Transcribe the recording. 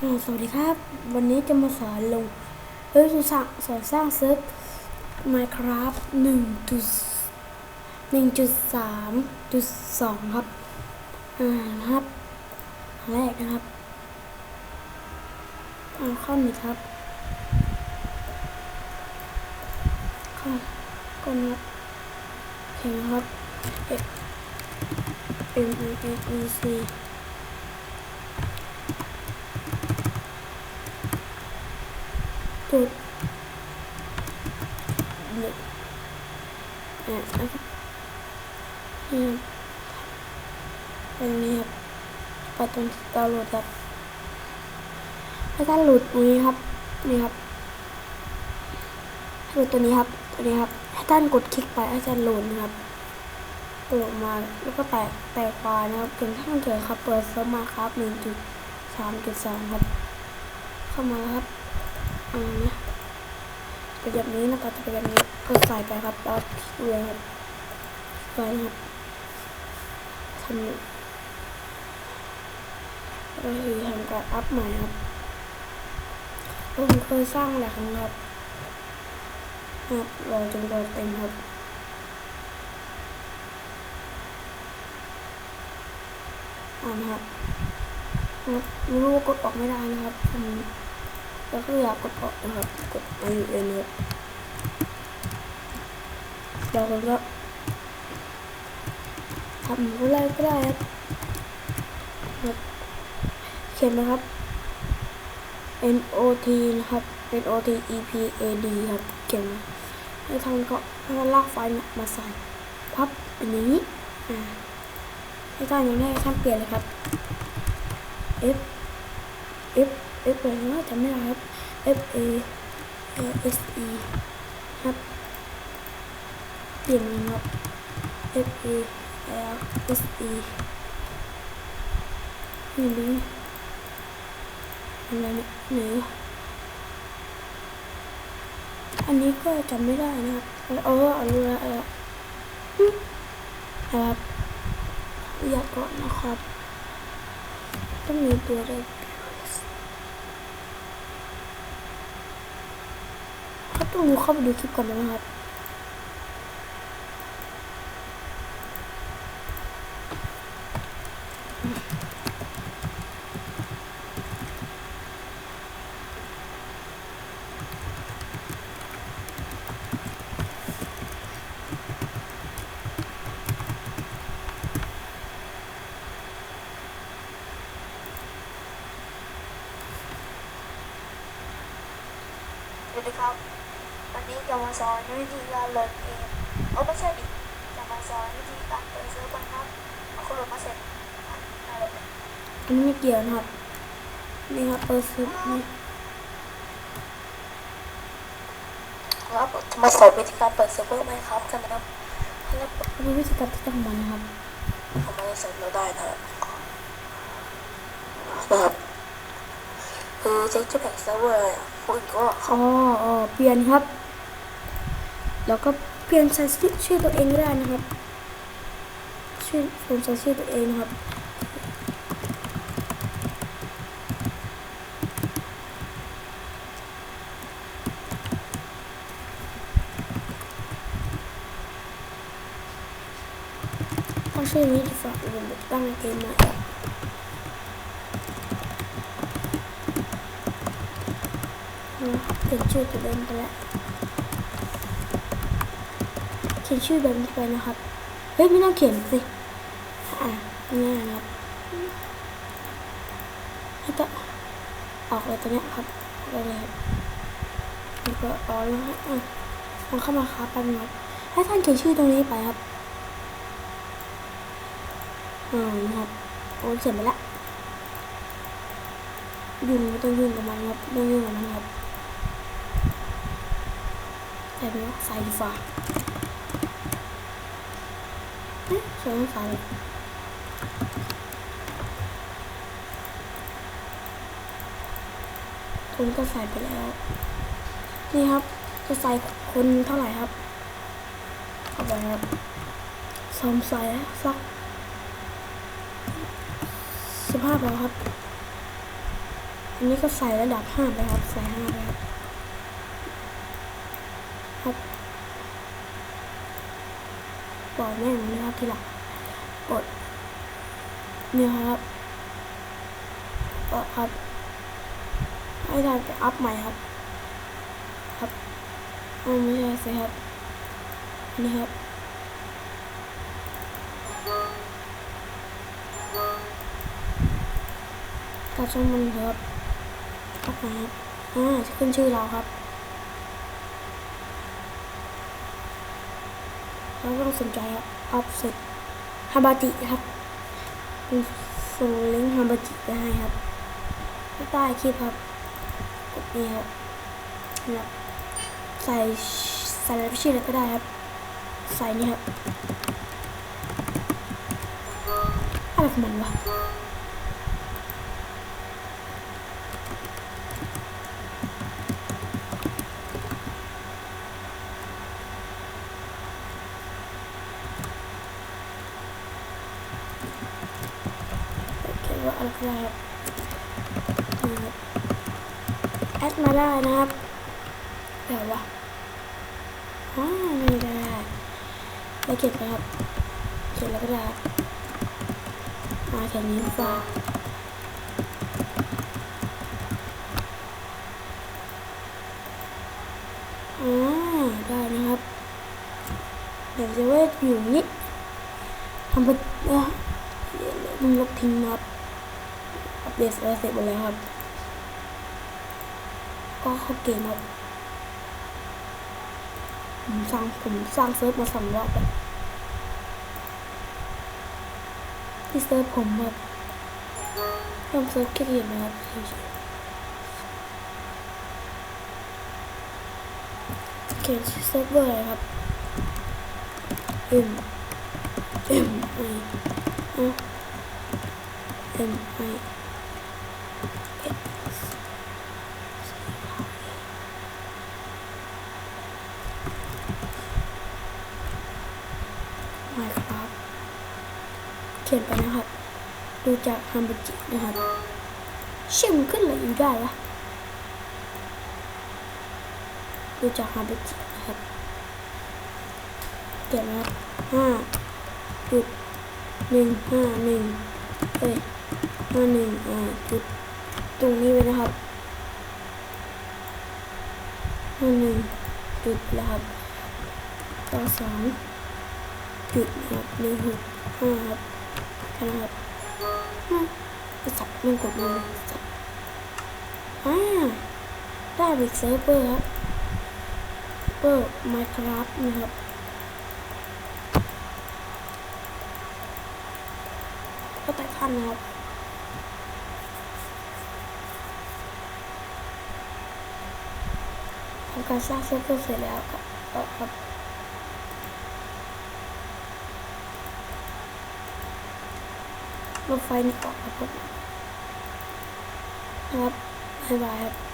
สวัสดีครับ วันนี้จะมาสอนลงเฮ้ยสอนสอนสร้างเซิร์ฟ Minecraft 1จุด1จุด3จุด2ครับ อ่านะครับแรกนะครับเอาเข้าหนึ่งครับเข้าก้นครับโอเคนครับ M E N E C จุดหนึ่งอะนะครับนี่ครับตรงนี้ครับไปตรงดาหลดครับให้ท่านหลุดตรงนี้ครับนี่ครับห้โหลดตัวนี้ครับตัวนี้ครับให้ท่านกดคลิกไปให้ท่านหลุดนะครับโหลดมาแล้วก็แตะแตะไฟล์นะครับเพียงท่านเถอครับ เปิดเซิร์ฟมาครับหนึ่งจุดสามจุดสองครับ เข้ามาครับ อ่านะเป็นแบบนี้นะครับจะเป็นแบบนี้ก็ใส่ไปครับแล้วคลิกเลยครับไปนะครับทำก็คือทำการอัพใหม่ครับผมเคยสร้างหลายครั้งครับครับรอจนรอเต็มครับอ่านครับครับรู้ว่ากดออกไม่ได้นะครับผม แล้วก็อยากกดออกนะครับกด I U N ครับเราก็ทำอะไรก็ได้ครับครับเขียนนะครับ N O T นะครับ N O T E P A D ครับเขียนมาให้ท่านก็ท่านลากไฟล์มาใส่พับอันนี้อ่าให้ท่านอย่างแรกท่านเปลี่ยนเลยครับ F F F อะไรนะจำไม่ได้ครับ F A S E ครับเปลี่ยนนะครับ F A L S E นี่ดูอะไรเนี่ยอันนี้ก็จำไม่ได้นะครับเออเอารู้แล้วเออครับอยากก่อนนะครับ ต้องมีตัวเดียวเขา ต้องดูเข้าไปดูคลิปก่อนนะครับสวัสดีครับ วันนี้จะมาสอนวิธีการโหลดเกมเอาไม่ใช่ดิจะมาสอนวิธีการเปิดเซิร์ฟนะครับเอาคุณโหลดมาเสร็จอันนี้ไม่เกี่ยวนะครับนี่ครับเปิดซิปนี่ครับจะมาสอนวิธีการเปิดเซิร์ฟเวอร์ไหมครับกันนะครับให้เราเปิดวิธีการที่ต้องมันนะครับเข้ามาในเซิร์ฟเราได้นะครับนะครับคือเช็คจะแบ่งเซิร์ฟเวอร์คุณก็เข้อ๋ออ๋อเปลี่ยนครับ แล้วก็เปลี่ยนใชื่อชื่อตัวเองได้นะครับ ชื่อผมใส่ชื่อตัวเองนะครับต้องชื่อนี้ดีฝ่าผมตั้งเกมใหม่เปลี่ยนชื่อตัวเองไปแล้ว ขียนชื่อแบบนี้ไปนะครับ เฮ้ยไม่ต้องเขียนสิอะง่นะครับให้ก็ออกเลยตัวเนี้ยครับออกเลยครับแล้วก็ออกแล้วฮะอะลองเข้ามาครับแป๊บนึงครับให้ท่านเขียนชื่อตรงนี้ไปครับอ่านะครับโอ้เขียนไปละยุ่งไม่ต้องยุ่งกับมันครับไม่ต้องยุ่งกับมันครับแบบนี้ใส่ดีฟ้า ส่ไม่ใส่เลยคนก็ใส่ไปแล้ว นี่ครับ จะใส่คนเท่าไหร่ครับเข้าไปครับสอมใส่สักสิบห้าพอครับ อันนี้ก็ใส่ระดับห้าไปครับ ใส่ห้าไปครับครับ ปอยแม่งเลยครับทีหลังกดเนี่ยครับก็ครับให้ได้ไปอัพใหม่ครับ ครับอ๋อไม่ใช่สิครับนี่ครับกาช่างมันเถอะครับอัพใหม่ครับอ่าขึ้นชื่อเราครับ เราต้องสนใจออฟเซตฮาบาติครับส่งลิงก์ฮาบาติไปให้ครับใต้คลิปครับกดนี่ครับนะใส่ใส่อะไรชื่ออะไรก็ได้ครับ ใส่นี่ครับอะไรของมันวะเขียนว่า อันครับแอดมาได้นะครับแต่ว่าอ๋อไม่ได้แล้วเก็บไปครับเขียนแล้วก็ได้มาแค่นี้ฝากอ๋อได้นะครับ เดี๋ยวจะไว้อยู่นี้ทำไปเออมึงลบทิ้งนะครับ อัปเดตอะไรเสร็จหมดแล้วครับ ก็เข้าเกมครับผมสร้างผมสร้างเซิร์ฟมาสองรอบแล้วที่เซิร์ฟผมแบบทำเซิร์ฟแค่เดียวนะครับเฉยๆเขียนชื่อเซิร์ฟเวอร์อะไรครับ M M I อะ M I S มาครับ เขียนไปนะครับ ดูจากฮัมบจินะครับเชื่อมขึ้นเลยอยู่ได้ละดูจากฮัมบจินะครับเขียนนะครับห้าจุดหนึ่งห้าหนึ่งเอ้ยห้าหนึ่งอ่าจุดตรงนี้ไว้นะครับห้าหนึ่งจุดแล้วครับต่อสองจุดนะครับหนึ่งหกห้าครับ นั้นครับอะไอ้สัตว์มันกดมันสัตว์อ่าได้อีกเซิร์ฟเวอร์ครับเวอร์ Minecraft นะครับก็แต่ขั้นนะครับทำการสร้างเซิร์ฟเวอร์เสร็จแล้วครับก็ค รถไฟนี่ออกครับนะครับบ๊ายบายครับ